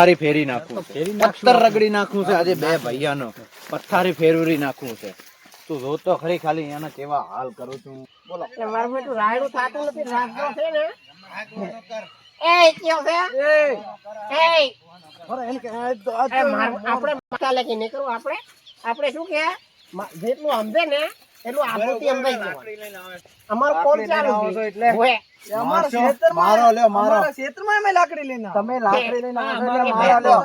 પથ્થારી ફેરી નાખું છે. પથ્થર રગડી નાખવું છે આજે બે ભૈયાનો પથ્થારી ફેરવી નાખવું છે. તું જોતો ખરી ખાલી એના કેવા હાલ કરું છું. બોલો. મારું બેટું રાયડું થાતું નથી રાખતો છે ને? એ કયો છે? એ. અરે એને કે આ તો આ એ તો માર- આપણે મસાલે કે નહીં આપણે? આપણે શું કે? જેટલું સમજે ને એટલું આબરૂથી સમજાઈ જવાનું અમારો કોણ ચાલુ છે એટલે? અમારા મારશો? મારો લ્યો, મારો. અમારા અમે લાકડી લઈને તમે લાકડી લઈને આવો એટલે મારો લ્યો.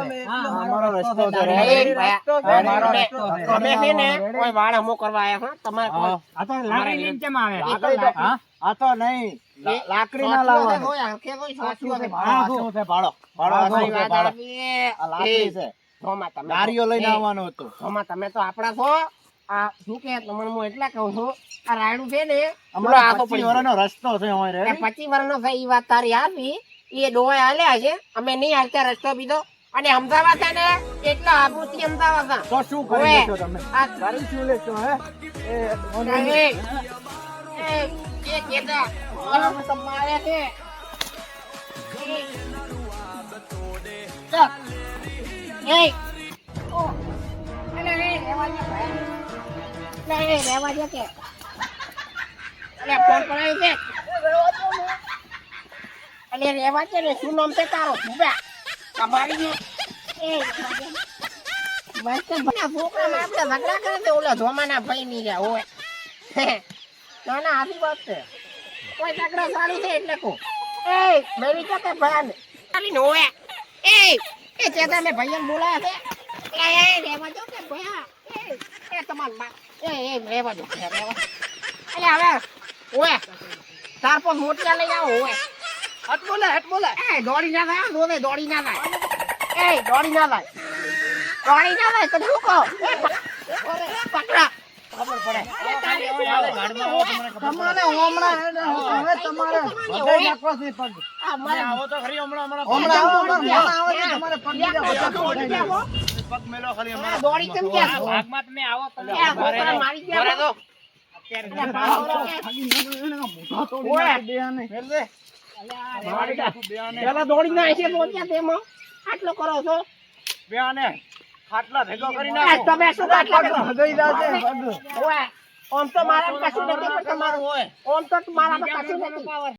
અમારો રસ્તો છે એ રેડી? ભાઈ, રસ્તો છે, અમારો રસ્તો છે. છે ને કોઈ વાળ અમુક કરવા આવ્યા હો તમારે આ તો લાકડી લઈને કેમ આવે? લાકડી તો- હા? આ તો નહીં લાકડી ના લાવવાનું કોઈ સાચું હશે. ભાડો છે ભાડો ભાડો છે ભાડો આ લાકડી છે ગાડીઓ લઈને આવવાનું હતું તમે તો આપણા છો આ શું કે તમને હું એટલે કહું છું આ રાયડું છે ને અમારો આખો પચીસ વર્ષનો રસ્તો છે અમારે પચીસ વર્ષનો છે એ વાત તારી આપી એ ડોહે હાલ્યા છે અમે નહીં હાલતા રસ્તો પીધો અને અમદાવાદ છે ને એટલા આબરૂથી અમદાવાદ છે. તો શું કરી. લેશો તમે આ ગાડી શું લેશો, હે? એ, એ, કેતા, ઓલા તો મારે છે. એ, ઓ, અલે, એ, દે ભાઈ. એ, રહેવા દે કે. અલે, ફોન કરાયો કે અલે, રહેવા દે ને, શું નામ છે તારો? ભૂપા. તમારી જે- એ, બસ તો ભલા છોકરામાં આપણે ઝઘડા કરે તો ઓલા જોમાના ભાઈ ની રહ્યા હોય. ના ના આવી વાત છે. કોઈ ઝઘડા સારું છે એટલે કહું. એ મેરી તો કે ભયાન ચાલી નો એ એ ચેતા મેં ભાઈયાને બોલાયા છે. એ રેવા દો કે ભયા એ તમાર એ એ રેવા દો રેવા એટલે હવે ઓય ચાર પાંચ મોટિયા લઈ આવો ઓય હટ બોલે, હટ બોલે. એ દોડી ના થાય દોડે દોડી ના એ દોડી ના થાય દોડી ના તો શું કહો? પકડા? તમારે હમણાં તમારે આવો તો ખરી હમણાં હમણાં હમણાં આવો, તમારે પડી યા, પગ મેલો ખાલી અમારા દોડી કેમ ભાગમાં તમે આવો તમે મારી ગયા તો આટલો કરો છો. ખાટલા ભેગો કરી નાખો. તમે શું કાટલા પગ જાશે, પગ. તો મારા કશું નથી પણ તમારું હોય. આમ તો મારા કશું નથી.